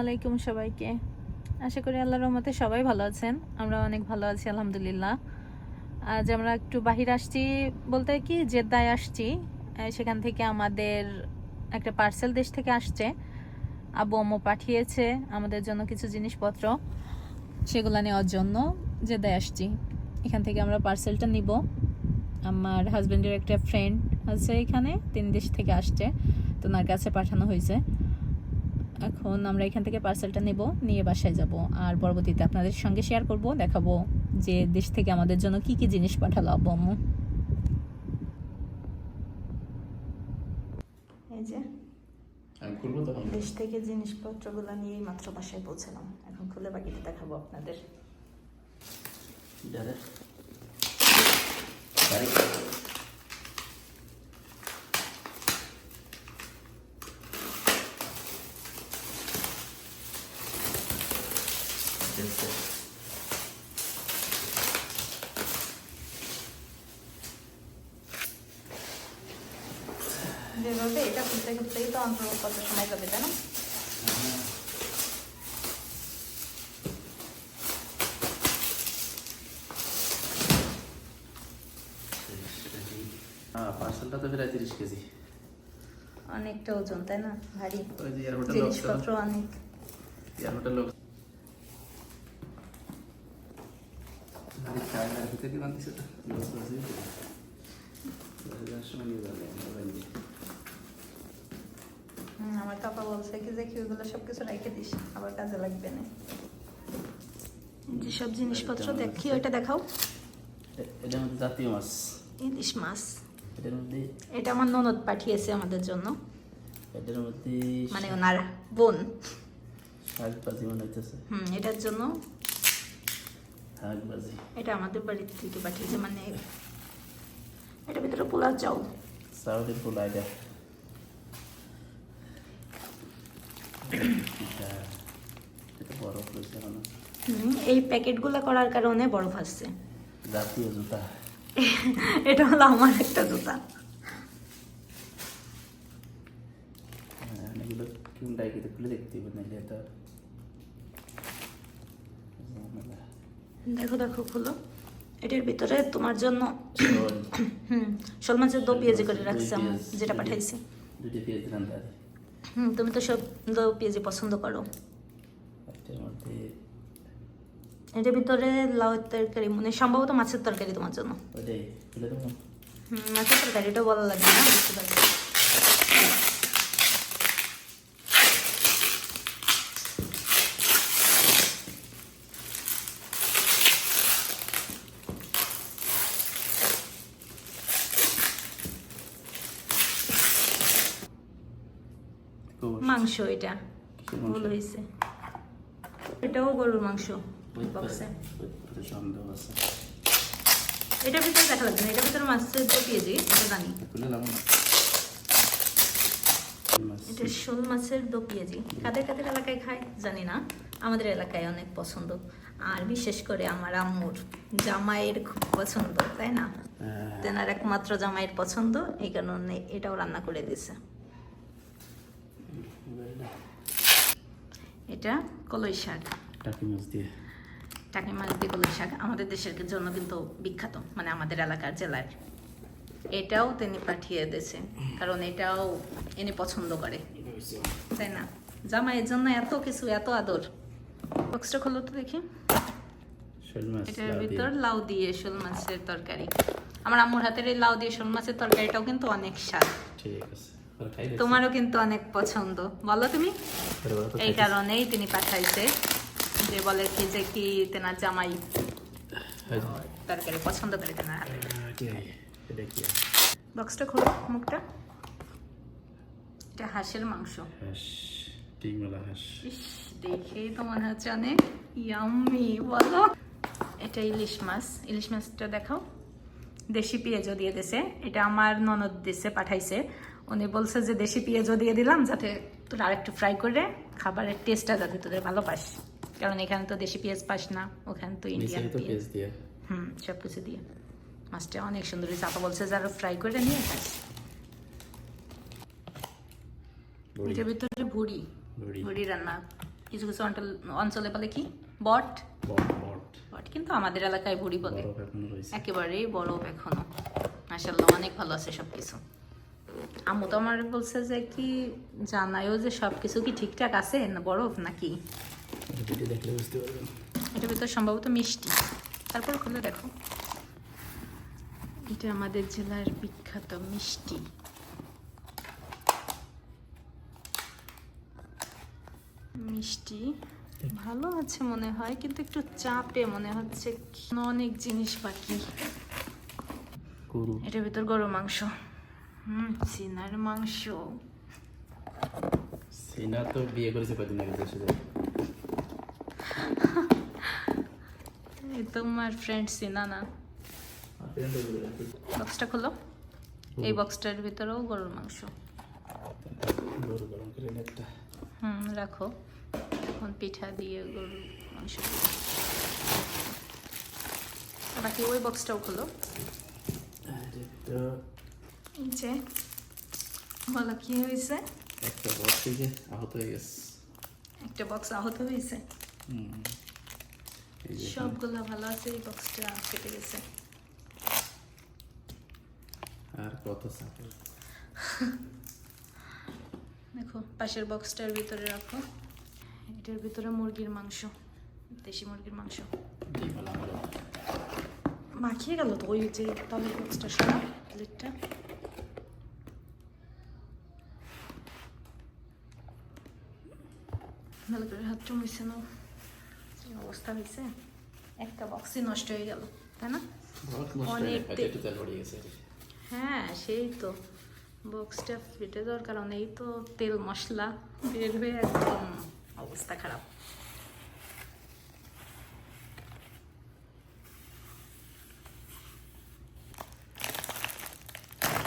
আলাইকুম সবাইকে। আশা করি আল্লাহর রহমতে সবাই ভালো আছেন। আমরা অনেক ভালো আছি, আলহামদুলিল্লাহ। আজ আমরা একটু বাহির আসছি বলতে কি, জেদ্দায় আসছি। সেখান থেকে আমাদের একটা পার্সেল দেশ থেকে আসছে। আব্বু আম্মু পাঠিয়েছে আমাদের জন্য কিছু জিনিসপত্র। সেগুলো নেওয়ার জন্য জেদ্দায় আসছি। এখান থেকে আমরা পার্সেলটা নিব। আমার হাজব্যান্ডের একটা ফ্রেন্ড আছে এখানে, তিন দেশ থেকে আসছে। তো ওনার কাছে পাঠানো হয়েছে। এখন আমরা এখান থেকে পার্সেলটা নেব নিয়ে বাসায় যাব। আর পরবর্তীতে আপনাদের সঙ্গে শেয়ার করব দেখাবো যে দেশ থেকে আমাদের জন্য কি কি জিনিস পাঠালো আব্বু আম্মু। এই যে আমি খুলবো তখন দেশ থেকে জিনিসপত্রগুলো নিয়ে মাত্র বাসায় পৌঁছালাম। এখন খুলে বাকিটা দেখাবো আপনাদের দেখতে যেভাবে এটা খুলতে খুলতেই তো অন্তর কত সময় যাবে তাই না? হ্যাঁ পার্সেলটা তো প্রায় তিরিশ কেজি। অনেকটা ওজন তাই না? ভারী। জিনিসপত্র অনেক। এয়ারপোর্টের লোক। ভিতরে বান্ধিছে তো সময় নিয়ে যাবে আমার পাপা বলছে কি যে কি ওগুলো সব কিছু রেখে দিস আবার কাজে লাগবে না। যেসব জিনিসপত্র দেখি ওইটা দেখাও। এ- এটার জাতীয় মাছ। ইলিশ মাছ। এটার মধ্যে এটা আমার ননদ পাঠিয়েছে আমাদের জন্য। এটার মধ্যে মানে ওনার বোন। শাক ভাজি মনে হুম এটার জন্য। শাক ভাজি এটা আমাদের বাড়ি থেকে পাঠিয়েছে মানে এটার ভিতরে পোলাও চাউল ফুল আইডা এটা বড় হয়েছে এখন হুম, এই প্যাকেটগুলো করার কারণে বরফ আসছে। জাতীয় জুতা। এটা হলো আমার একটা জুতা। হ্যাঁ, এগুলো কোনটাই কিন্তু খুলে দেখতে হবে নাহলে এটা দেখো দেখো খুলো। এটার ভিতরে তোমার জন্য হুম শোল মাছের দো পেঁয়াজি করে রাখছি যেটা পাঠাইছি। দুইটা পেঁয়াজ দিলাম হুম তুমি তো সব পেঁয়াজি পছন্দ করো। এটার ভিতরে লাউ তরকারি মানে সম্ভবত মাছের তরকারি তোমার জন্য। মাছের তরকারিটা ভালো বলা লাগবে না বুঝতে পারছি মাংস এটা। ভুল হয়েছে। এটাও গরুর মাংস বক্সে এটার ভিতরে দেখা লাগবে না এটার ভিতরে মাছের দো পেঁয়াজি এটা জানি। এটা শোল মাছের দো পেঁয়াজি। কাদের কাদের এলাকায় খায় জানি না আমাদের এলাকায় অনেক পছন্দ। আর বিশেষ করে আমার আম্মুর। জামাইয়ের খুব পছন্দ তাই না? হ্যাঁ, তেনার একমাত্র জামাইয়ের পছন্দ এই কারণে এটাও রান্না করে দিয়েছে এবারে এটা কলই শাক। টাকি মাছ দিয়ে। টাকি মাছ দিয়ে কলই শাক। আমাদের দেশের জন্য কিন্তু বিখ্যাত মানে আমাদের এলাকার জেলার। এটাও তিনি পাঠিয়ে দিয়েছে কারণ এটাও এনে পছন্দ করে। তাই না? জামাইয়ের জন্য এত কিছু এত আদর। বক্সটা খোলো তো দেখি। এটার ভিতর লাউ দিয়ে শোল মাছের তরকারি। আমার আম্মুর হাতের এই লাউ দিয়ে শোল মাছের তরকারিটাও কিন্তু অনেক স্বাদ। ঠিক আছে। তোমারও কিন্তু অনেক পছন্দ। বলো তুমি? এই। কারণেই তিনি পাঠাইছে। যে বলে কি যে কি তেনার জামাই? তরকারি পছন্দ করে তেনার হাতে। হয়? হয়? বক্সটা খোলো মুখটা। এটা হাঁসের মাংস। দেখেই তো মনে হচ্ছে অনেক ইয়াম্মি বলো। এটা ইলিশ মাছ। ইলিশ মাছটা দেখাও। দেশি পেঁয়াজও দিয়ে দিছে। এটা আমার ননদ দেশে পাঠাইছে। উনি বলছে যে দেশি পেঁয়াজও দিয়ে দিলাম যাতে তোরা আরেকটু ফ্রাই করে খাবারের টেস্টটা যাতে তোদের ভালো পাস। কারণ এখানে তো দেশি পেঁয়াজ পাস না ওখানে তো ইন্ডিয়ান পেঁয়াজ। দিয়ে। হুম সব কিছু দিয়ে। মাছটা অনেক সুন্দর হয়েছে। আপা বলছে যে আরও ফ্রাই করে নিয়ে খাস এটার ভিতরে ভুড়ি। ভুড়ি। রান্না। কিছু কিছু অঞ্চল- অঞ্চলে বলে কি? বট? বট কিন্তু আমাদের এলাকায় ভুড়ি বলে। একেবারেই বরফ এখনও। মাসাল্লাহ অনেক ভালো আছে সব কিছু আম্মু তো আমার বলছে যে কি জানায়ও যে সব কিছু কি ঠিকঠাক আছে না বরফ নাকি? এটা ভিতর সম্ভবত মিষ্টি। তারপর খুলে দেখো। এটা আমাদের জেলার বিখ্যাত মিষ্টি। মিষ্টি ভালো আছে মনে হয় কিন্তু একটু চাপে মনে হচ্ছে অনেক জিনিস বাকি। এটার ভিতর গরু মাংস। হুম চিনার মাংস। সিনা তো বিয়ে করেছে কদিন আগে দেশে তোমার ফ্রেন্ড চিনা না। বক্সটা খোলো। এই বক্সটার ভিতরেও গরুর মাংস। হুম রাখো। এখন পিঠা দিয়ে গরুর মাংস বাকি ওই বক্সটাও খোলো। যে বলো কি হয়েছে একটা বক্স আহত হয়ে গেছে একটা বক্স আহত হয়েছে সবগুলো ভালো আছে এই বক্সটা কেটে গেছে আর কত চাপের দেখো পাশের বক্সটার ভিতরে রাখো এটার ভিতরে মুরগির মাংস দেশি মুরগির মাংস। মাখিয়ে গেল তো ওই যে তলের বক্সটা সরা প্লেটটা ভালো করে হাত চুমিছে না অবস্থা হয়েছে একটা বক্সই নষ্ট হয়ে গেল তাই না অনেক হ্যাঁ সেই তো বক্সটা ফেটে যাওয়ার কারণে এই তো তেল মশলা বের হয়ে একদম অবস্থা খারাপ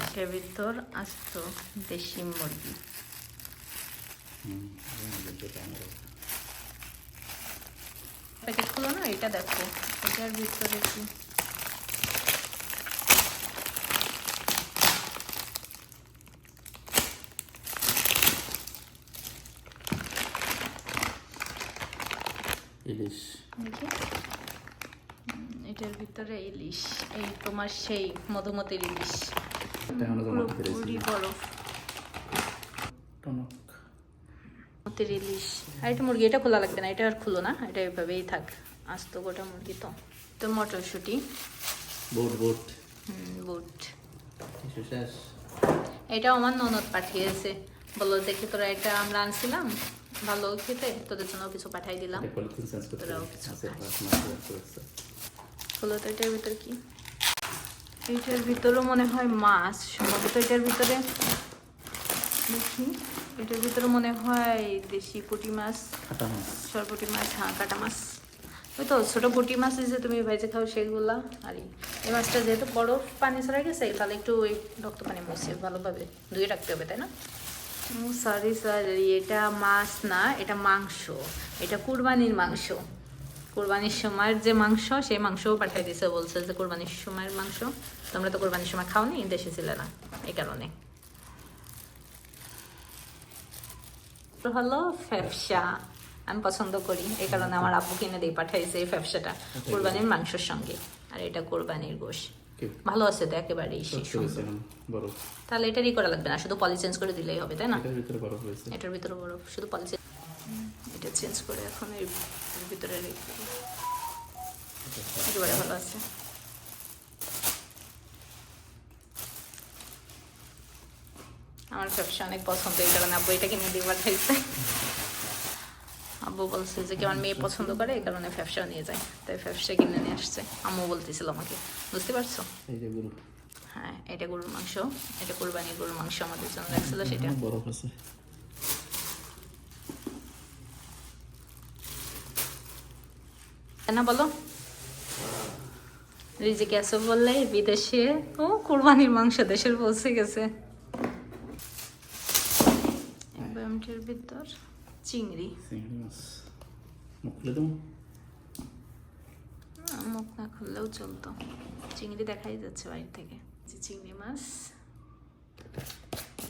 সে ভিতর আস্ত দেশি মুরগি প্যাকেট খুলো না এটা দেখো। এটার ভিতরে কি? ইলিশ এটার ভিতরে ইলিশ। এই তোমার সেই মধুমতির ইলিশ। পুরোপুরি বরফ। টনক। মতির ইলিশ আর এটা মুরগি এটা খোলা লাগবে না এটা আর খুলো না এটা এভাবেই থাক। আস্ত গোটা মুরগি তো। তো মটরশুঁটি। বোট বোট। হুম, বুট। কিছু এটা আমার ননদ পাঠিয়েছে। বলো দেখি তোরা এটা আমরা আনছিলাম ভালো খেতে তোদের জন্য কিছু পাঠাই দিলাম। তোরাও কিছু মাস করে করেছে। খোলো তো এটার ভিতরে কি? এইটার ভিতরেও মনে হয় মাছ সম্ভবত এটার ভিতরে দেখি। এটার ভিতরে মনে হয় দেশি পুঁটি মাছ খাটা মাছ। সরপুটি মাছ হ্যাঁ কাটা মাছ। ওই তো ছোটো পুঁটি মাছ যে তুমি ভেজে খাও সেগুলা আর এই- মাছটা যেহেতু বরফ পানি ছড়া গেছে তাহলে একটু ওই রক্ত পানি মুছে ভালোভাবে ধুয়ে রাখতে হবে তাই না? সরি সরি এটা মাছ না এটা মাংস। এটা কুরবানির মাংস। কুরবানির সময়ের যে মাংস সেই মাংসও পাঠিয়ে দিছে বলছে যে কুরবানির সময়ের মাংস। তোমরা তো কুরবানির সময় খাওনি দেশে ছিলে না এই কারণে। হলো ফ্যাপসা আমি পছন্দ করি এই কারণে আমার আব্বু কিনে দিয়ে পাঠাইছে এই ফ্যাপসাটা কোরবানির মাংসের সঙ্গে। আর এটা কোরবানির গোশ। ভালো আছে তো একেবারেই বরফ। তাহলে এটারই করা লাগবে না শুধু পলি চেঞ্জ করে দিলেই হবে তাই না? এটার ভিতরে বরফ ভিতরে শুধু পলি এটা চেঞ্জ করে এখন এর এর ভিতরে একেবারে ভালো আছে। আমার ব্যবসা অনেক পছন্দ এই কারণে আব্বু এটা কিনে দিয়ে পাঠাইছে আব্বু বলছে যে কি আমার মেয়ে পছন্দ করে এই কারণে ব্যবসা নিয়ে যায়। তাই ব্যবসা কিনে নিয়ে আসছে। আম্মু বলতেছিল আমাকে বুঝতে পারছ? হ্যাঁ এটা গরুর মাংস এটা কোরবানির গরুর মাংস আমাদের জন্য রাখছিল সেটা। বরফ আছে। না বলো? রিজিক আছে বললে বিদেশে ও কোরবানির মাংস দেশের পৌঁছে গেছে। ব্যায়ামটির ভিতর চিংড়ি চিংড়ি মাছ মুখ খুলে দেবো মুখ না খুললেও চলতো। চিংড়ি দেখাই যাচ্ছে বাইরে থেকে যে চিংড়ি মাছ।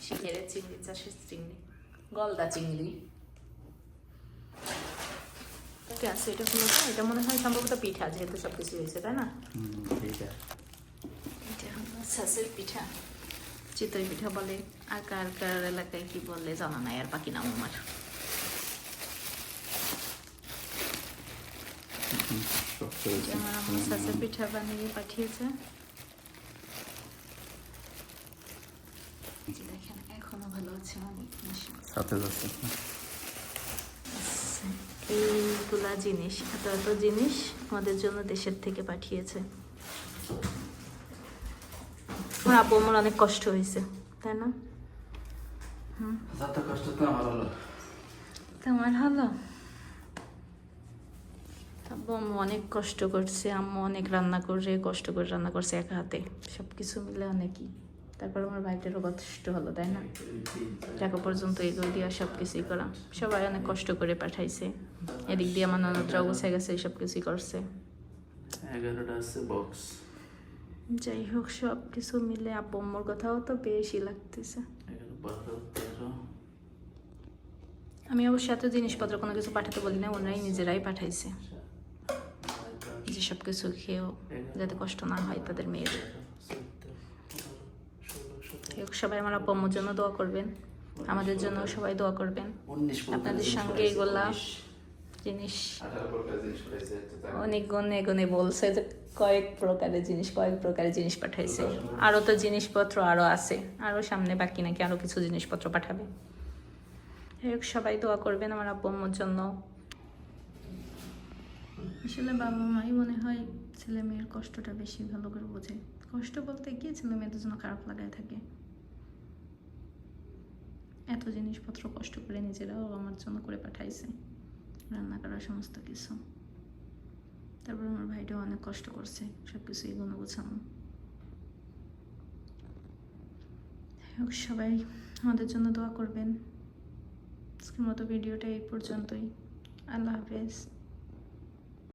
শিখের চিংড়ি চাষের চিংড়ি। গলদা চিংড়ি। আছে এটা হলো এটা মনে হয় সম্ভবত পিঠা যেহেতু সব কিছু হয়েছে তাই না? এটা হলো পিঠা। চিতই পিঠা বলে আর কার কার এলাকায় কি বলে জানা নাই আর বাকি নাম আমার পিঠা বানিয়ে পাঠিয়েছে। দেখেন এখনও ভালো আছে অনেক সাথে যাচ্ছে। এইগুলা জিনিস এত এত জিনিস আমাদের জন্য দেশের থেকে পাঠিয়েছে। আমার আব্বু আমার অনেক কষ্ট হয়েছে তাই না? কষ্ট তো আমার হলো। তোমার হলো? আব্বু আম্মু অনেক কষ্ট করছে আম্মু অনেক রান্না করে কষ্ট করে রান্না করছে একা হাতে। সব কিছু মিলে অনেকই। তারপর আমার ভাইটারও কষ্ট হলো তাই না? টাকা পর্যন্ত এগুলো দিয়ে সব কিছুই করা সবাই অনেক কষ্ট করে পাঠাইছে। এদিক দিয়ে আমার ননদরাও গুছে গেছে সব কিছুই করছে। এগারোটা আছে বক্স যাই হোক সব কিছু মিলে আব্বু আম্মুর কথাও তো বেশি লাগতেছে। আমি অবশ্য এত জিনিসপত্র কোনো কিছু পাঠাতে বলি না ওনারাই নিজেরাই পাঠাইছে। যে সব কিছু খেয়েও যাতে কষ্ট না হয় তাদের মেয়ের। সবাই আমার আব্বু আম্মুর জন্য দোয়া করবেন। আমাদের জন্য সবাই দোয়া করবেন। আপনাদের সঙ্গে এগুলা জিনিস। অনেক গনে গনে বলছে যে কয়েক প্রকারের জিনিস কয়েক প্রকারের জিনিস পাঠাইছে। আরও তো জিনিসপত্র আরও আছে আরও সামনে বাকি নাকি আরও কিছু জিনিসপত্র পাঠাবে। যাই হোক সবাই দোয়া করবেন আমার আব্বু আম্মুর জন্য। আসলে বাবা মাই মনে হয় ছেলে মেয়ের কষ্টটা বেশি ভালো করে বোঝে। কষ্ট বলতে কি ছেলে মেয়েদের জন্য খারাপ লাগায় থাকে। এত জিনিসপত্র কষ্ট করে নিজেরাও আমার জন্য করে পাঠাইছে। রান্না করা সমস্ত কিছু। তারপর আমার ভাইটাও অনেক কষ্ট করছে সব কিছু এগুলো গোছানো। সবাই আমাদের জন্য দোয়া করবেন। আজকের মতো ভিডিওটা এই পর্যন্তই। আল্লাহ হাফেজ।